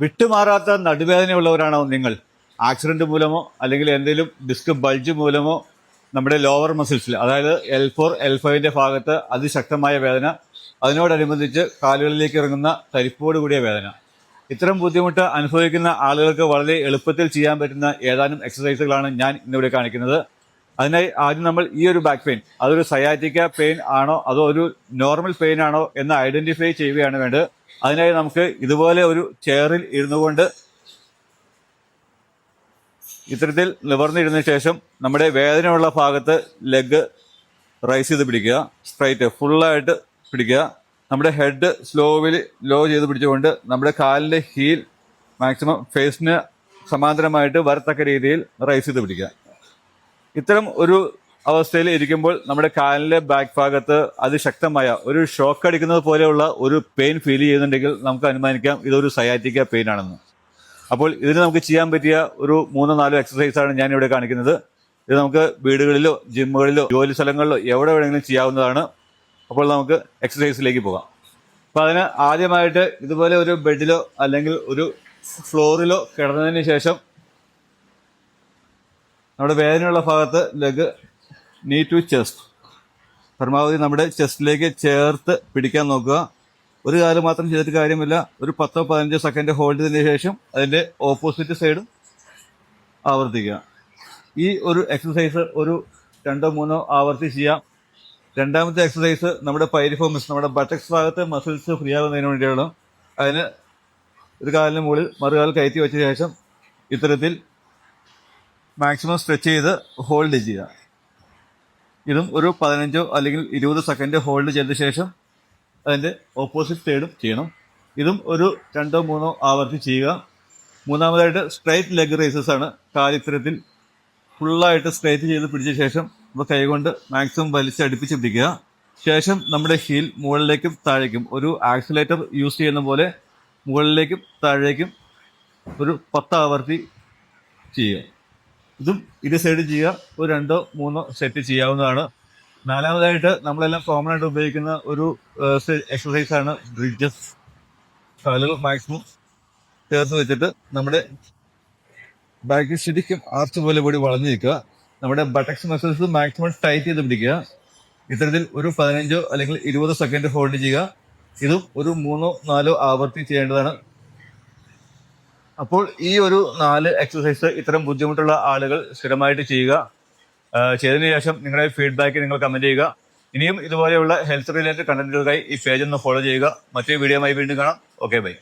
വിട്ടുമാറാത്ത നടുവേദനയുള്ളവരാണോ നിങ്ങൾ? ആക്സിഡന്റ് മൂലമോ അല്ലെങ്കിൽ എന്തെങ്കിലും ഡിസ്ക് ബൾജ് മൂലമോ നമ്മുടെ ലോവർ മസിൽസിൽ അതായത് എൽ ഫോർ എൽ ഫൈവിന്റെ ഭാഗത്ത് അതിശക്തമായ വേദന അതിനോടനുബന്ധിച്ച് കാലുകളിലേക്ക് ഇറങ്ങുന്ന തരിപ്പോട് കൂടിയ വേദന. ഇത്തരം ബുദ്ധിമുട്ട് അനുഭവിക്കുന്ന ആളുകൾക്ക് വളരെ എളുപ്പത്തിൽ ചെയ്യാൻ പറ്റുന്ന ഏതാനും എക്സസൈസുകളാണ് ഞാൻ ഇന്നിവിടെ കാണിക്കുന്നത്. അതിനായി ആദ്യം നമ്മൾ ഈ ഒരു ബാക്ക് പെയിൻ അതൊരു സയാറ്റിക്ക പെയിൻ ആണോ അതോ ഒരു നോർമൽ പെയിൻ ആണോ എന്ന് ഐഡന്റിഫൈ ചെയ്യുകയാണ് വേണ്ടത്. അതിനായി നമുക്ക് ഇതുപോലെ ഒരു ചെയറിൽ ഇരുന്നു കൊണ്ട് ഇത്തരത്തിൽ നിവർന്നിരുന്ന ശേഷം നമ്മുടെ വേദനയുള്ള ഭാഗത്ത് ലെഗ് റൈസ് ചെയ്ത് പിടിക്കുക. സ്ട്രൈറ്റ് ഫുള്ളായിട്ട് പിടിക്കുക. നമ്മുടെ ഹെഡ് സ്ലോവിൽ ലോ ചെയ്ത് പിടിച്ചുകൊണ്ട് നമ്മുടെ കാലിന്റെ ഹീൽ മാക്സിമം ഫേസിന് സമാന്തരമായിട്ട് വരത്തക്ക രീതിയിൽ റൈസ് ചെയ്ത് പിടിക്കുക. ഇത്തരം ഒരു അവസ്ഥയിൽ ഇരിക്കുമ്പോൾ നമ്മുടെ കാലിലെ ബാക്ക് ഭാഗത്ത് അതിശക്തമായ ഒരു ഷോക്ക് അടിക്കുന്നത് പോലെയുള്ള ഒരു പെയിൻ ഫീൽ ചെയ്യുന്നുണ്ടെങ്കിൽ നമുക്ക് അനുമാനിക്കാം ഇതൊരു സയാറ്റിക്ക പെയിൻ ആണെന്ന്. അപ്പോൾ ഇതിന് നമുക്ക് ചെയ്യാൻ പറ്റിയ ഒരു മൂന്നോ നാലോ എക്സസൈസാണ് ഞാൻ ഇവിടെ കാണിക്കുന്നത്. ഇത് നമുക്ക് വീടുകളിലോ ജിമ്മുകളിലോ ജോലി സ്ഥലങ്ങളിലോ എവിടെ വേണമെങ്കിലും ചെയ്യാവുന്നതാണ്. അപ്പോൾ നമുക്ക് എക്സസൈസിലേക്ക് പോകാം. അപ്പോൾ അതിന് ആദ്യമായിട്ട് ഇതുപോലെ ഒരു ബെഡിലോ അല്ലെങ്കിൽ ഒരു ഫ്ലോറിലോ കിടന്നതിന് ശേഷം നമ്മുടെ വേദനയുള്ള ഭാഗത്ത് ലെഗ് നീ ടു ചെസ്റ്റ് പരമാവധി നമ്മുടെ ചെസ്റ്റിലേക്ക് ചേർത്ത് പിടിക്കാൻ നോക്കുക. ഒരു കാലം മാത്രം ചെയ്തിട്ട് കാര്യമില്ല. ഒരു പത്തോ പതിനഞ്ചോ സെക്കൻഡ് ഹോൾഡ് ചെയ്തതിന് ശേഷം അതിന്റെ ഓപ്പോസിറ്റ് സൈഡും ആവർത്തിക്കുക. ഈ ഒരു എക്സസൈസ് ഒരു രണ്ടോ മൂന്നോ ആവർത്തി ചെയ്യാം. രണ്ടാമത്തെ എക്സസൈസ് നമ്മുടെ പൈരിഫോമിസ് നമ്മുടെ ബട്ടക്സ് ഭാഗത്തെ മസിൽസ് ഫ്രീ ആകുന്നതിന് വേണ്ടിയാണ്. അതിന് ഒരു കാലിന് മുകളിൽ മറുകാൽ കയറ്റി വെച്ച ശേഷം ഇത്തരത്തിൽ മാക്സിമം സ്ട്രെച്ച് ചെയ്ത് ഹോൾഡ് ചെയ്യുക. ഇതും ഒരു പതിനഞ്ചോ അല്ലെങ്കിൽ ഇരുപത് സെക്കൻഡ് ഹോൾഡ് ചെയ്ത ശേഷം അതിന്റെ ഓപ്പോസിറ്റ് സൈഡും ചെയ്യണം. ഇതും ഒരു രണ്ടോ മൂന്നോ ആവർത്തി ചെയ്യുക. മൂന്നാമതായിട്ട് സ്ട്രൈറ്റ് ലെഗ് റേസസ് ആണ് കാലിത്തരത്തിൽ ഫുള്ളായിട്ട് സ്ട്രൈറ്റ് ചെയ്ത് പിടിച്ച ശേഷം നമ്മൾ കൈകൊണ്ട് മാക്സിമം വലിച്ചടുപ്പിച്ച് പിടിക്കുക. ശേഷം നമ്മുടെ ഹീൽ മുകളിലേക്കും താഴേക്കും ഒരു ആക്സിലേറ്റർ യൂസ് ചെയ്യുന്ന പോലെ മുകളിലേക്കും താഴേക്കും ഒരു പത്ത് ആവർത്തി ചെയ്യുക. ഇതും ഇരു സൈഡ് ചെയ്യുക. ഒരു രണ്ടോ മൂന്നോ സെറ്റ് ചെയ്യാവുന്നതാണ്. നാലാമതായിട്ട് നമ്മളെല്ലാം കോമൺ ആയിട്ട് ഉപയോഗിക്കുന്ന ഒരു എക്സസൈസ് ആണ് ബ്രിഡ്ജസ് കാലുകൾ മാക്സിമം ചേർത്ത് വെച്ചിട്ട് നമ്മുടെ ബാക്ക് ശരിക്കും ആർച്ച് പോലെ കൂടി വളഞ്ഞു നിൽക്കുക. നമ്മുടെ ബട്ടക്സ് മസിൽസ് മാക്സിമം ടൈറ്റ് ചെയ്ത് പിടിക്കുക. ഇത്തരത്തിൽ ഒരു പതിനഞ്ചോ അല്ലെങ്കിൽ ഇരുപതോ സെക്കൻഡ് ഹോൾഡ് ചെയ്യുക. ഇതും ഒരു മൂന്നോ നാലോ ആവർത്തി ചെയ്യേണ്ടതാണ്. അപ്പോൾ ഈ ഒരു നാല് എക്സസൈസ് ഇത്തരം ബുദ്ധിമുട്ടുള്ള ആളുകൾ സ്ഥിരമായിട്ട് ചെയ്യുക. ചെയ്തതിനു ശേഷം നിങ്ങളുടെ ഫീഡ്ബാക്ക് നിങ്ങൾ കമന്റ് ചെയ്യുക. ഇനിയും ഇതുപോലെയുള്ള ഹെൽത്ത് റിലേറ്റഡ് കണ്ടന്റുകൾക്കായി ഈ പേജ് ഒന്ന് ഫോളോ ചെയ്യുക. മറ്റൊരു വീഡിയോയുമായി വീണ്ടും കാണാം. Okay bye